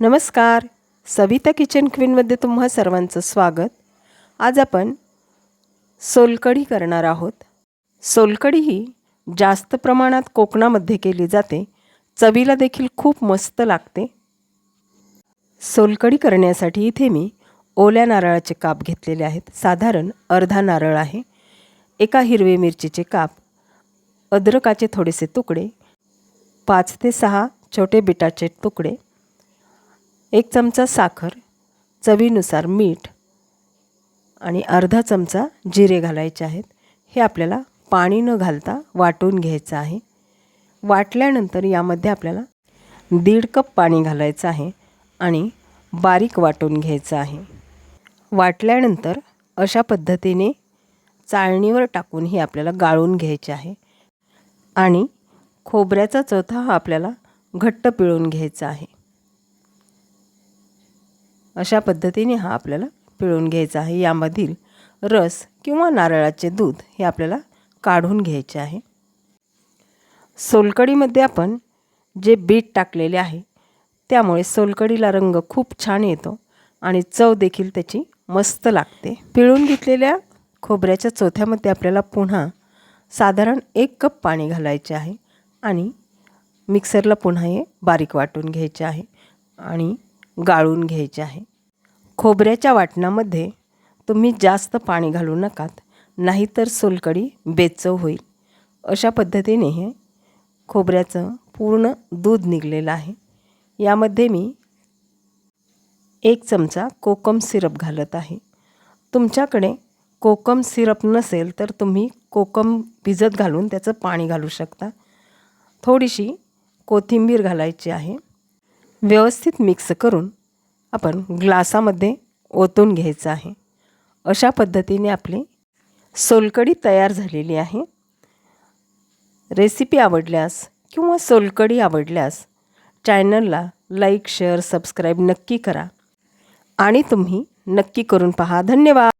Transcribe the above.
नमस्कार. सविता किचन क्वीनमध्ये तुम्हा सर्वांचं स्वागत. आज आपण सोलकढी करणार आहोत. सोलकढी ही जास्त प्रमाणात कोकणामध्ये केली जाते. चवीला देखील खूप मस्त लागते. सोलकढी करण्यासाठी इथे मी ओल्या नारळाचे काप घेतलेले आहेत. साधारण अर्धा नारळ आहे. एका हिरवे मिरचीचे काप अद्रकाचे थोडेसे तुकडे पाच ते सहा छोटे बिटाचे तुकडे एक चमचा साखर चवीनुसार मीठ आणि अर्धा चमचा जिरे घालायचे आहेत. हे आपल्याला पाणी न घालता वाटून घ्यायचं आहे. वाटल्यानंतर यामध्ये आपल्याला दीड कप पाणी घालायचं आहे आणि बारीक वाटून घ्यायचं आहे. वाटल्यानंतर अशा पद्धतीने चाळणीवर टाकून ही आपल्याला गाळून घ्यायची आहे आणि खोबऱ्याचा चौथा हा आपल्याला घट्ट पिळून घ्यायचा आहे. अशा पद्धतीने हा आपल्याला पिळून घ्यायचा आहे. यामधील रस किंवा नारळाचे दूध हे आपल्याला काढून घ्यायचे आहे. सोलकढीमध्ये आपण जे बीट टाकलेले आहे त्यामुळे सोलकढीला रंग खूप छान येतो आणि चव देखील त्याची मस्त लागते. पिळून घेतलेल्या खोबऱ्याच्या चोथ्यामध्ये आपल्याला पुन्हा साधारण एक कप पाणी घालायचे आहे आणि मिक्सरला पुन्हा हे बारीक वाटून घ्यायचे आहे आणि गाळून घ्यायचे आहे. खोबऱ्याच्या वाटणामध्ये तुम्ही जास्त पाणी घालू नकात नाहीतर सोलकढी बेचव होईल. अशा पद्धतीने हे खोबऱ्याचं पूर्ण दूध निघलेलं आहे. यामध्ये मी एक चमचा कोकम सिरप घालत आहे. तुमच्याकडे कोकम सिरप नसेल तर तुम्ही कोकम भिजत घालून त्याचं पाणी घालू शकता. थोडीशी कोथिंबीर घालायची आहे. व्यवस्थित मिक्स करून आपण ग्लासामध्ये ओतून घ्यायचं आहे. अशा पद्धतीने आपली सोलकढी तयार झालेली आहे. रेसिपी आवडल्यास किंवा सोलकढी आवडल्यास चॅनलला लाईक शेअर सबस्क्राईब नक्की करा. आणि तुम्ही नक्की करून पहा. धन्यवाद!